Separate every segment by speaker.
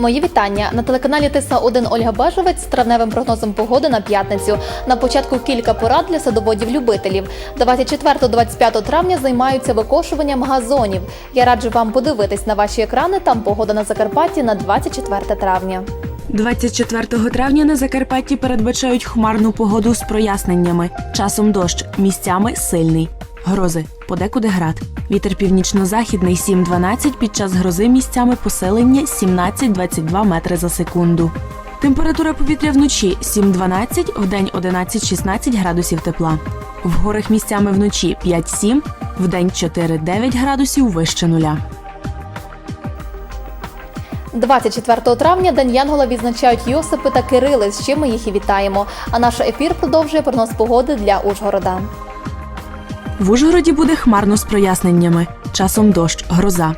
Speaker 1: Мої вітання на телеканалі Тиса 1 Ольга Бажовець з травневим прогнозом погоди на п'ятницю. На початку кілька порад для садоводів-любителів. 24-25 травня займаються викошуванням газонів. Я раджу вам подивитись на ваші екрани. Там погода на Закарпатті на 24 травня.
Speaker 2: 24 травня на Закарпатті передбачають хмарну погоду з проясненнями. Часом дощ, місцями сильний. Грози, подекуди град. Вітер північно-західний 7-12, під час грози місцями посилення 17-22 метри за секунду. Температура повітря вночі 7-12, вдень 11-16 градусів тепла. В горах місцями вночі 5-7, вдень 4-9 градусів вище нуля.
Speaker 1: 24 травня День Янгола відзначають Йосипи та Кирили, з чим ми їх і вітаємо. А наш ефір продовжує прогноз погоди для Ужгорода.
Speaker 2: В Ужгороді буде хмарно з проясненнями. Часом дощ, гроза.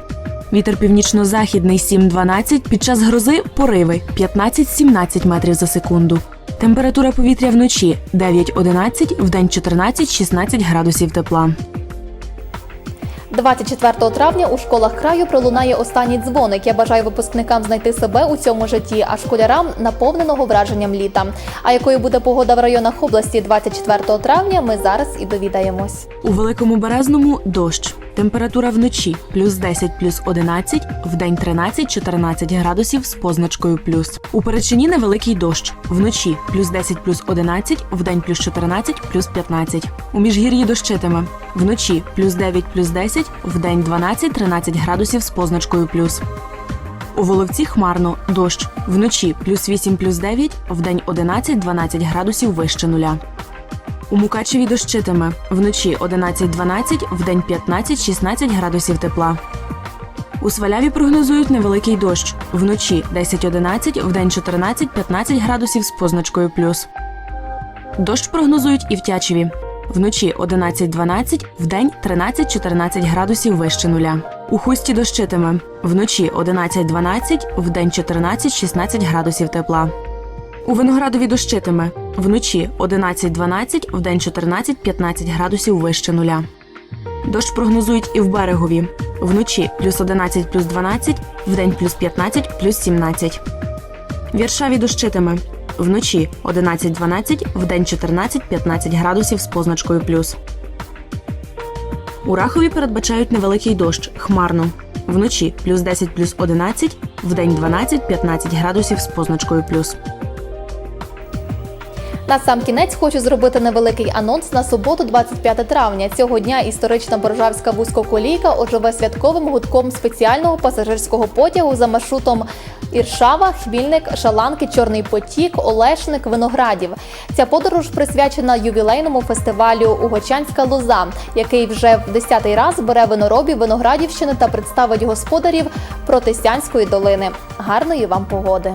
Speaker 2: Вітер північно-західний 7-12, під час грози пориви 15-17 метрів за секунду. Температура повітря вночі 9-11, вдень 14-16 градусів тепла.
Speaker 1: 24 травня у школах краю пролунає останній дзвоник. Я бажаю випускникам знайти себе у цьому житті, а школярам наповненого враженням літа. А якою буде погода в районах області 24 травня, ми зараз і довідаємось.
Speaker 2: У великому березному дощ. Температура вночі плюс 10 плюс 11, вдень 13-14 градусів з позначкою плюс. У Перечині невеликий дощ. Вночі плюс 10 плюс 11, вдень плюс 14 плюс 15. У Міжгір'ї дощитиме. Вночі плюс 9 плюс 10, вдень 12-13 градусів з позначкою плюс. У Воловці хмарно дощ. Вночі плюс 8 плюс 9, вдень 11-12 градусів вище нуля. У Мукачеві дощитиме. Вночі 11-12, вдень 15-16 градусів тепла. У Сваляві прогнозують невеликий дощ. Вночі 10-11, вдень 14-15 градусів з позначкою плюс. Дощ прогнозують і в Тячеві. Вночі 11-12, вдень 13-14 градусів вище нуля. У Хусті дощитиме. Вночі 11-12, вдень 14-16 градусів тепла. У Виноградові дощитиме. Вночі 11-12, вдень 14-15 градусів вище нуля. Дощ прогнозують і в берегові. Вночі плюс 11 плюс 12, вдень плюс 15 плюс 17. В Віршаві дощитиме. Вночі 11-12, вдень 14-15 градусів з позначкою плюс. У Рахові передбачають невеликий дощ, хмарно. Вночі плюс 10 плюс 11, вдень 12-15 градусів з позначкою плюс.
Speaker 1: На сам кінець хочу зробити невеликий анонс на суботу, 25 травня. Цього дня історична боржавська вузькоколійка оживе святковим гудком спеціального пасажирського потягу за маршрутом Іршава, Хмільник, Шаланки, Чорний Потік, Олешник, Виноградів. Ця подорож присвячена ювілейному фестивалю Угочанська лоза, який вже в 10-й раз бере виноробів Виноградівщини та представить господарів Протестянської долини. Гарної вам погоди!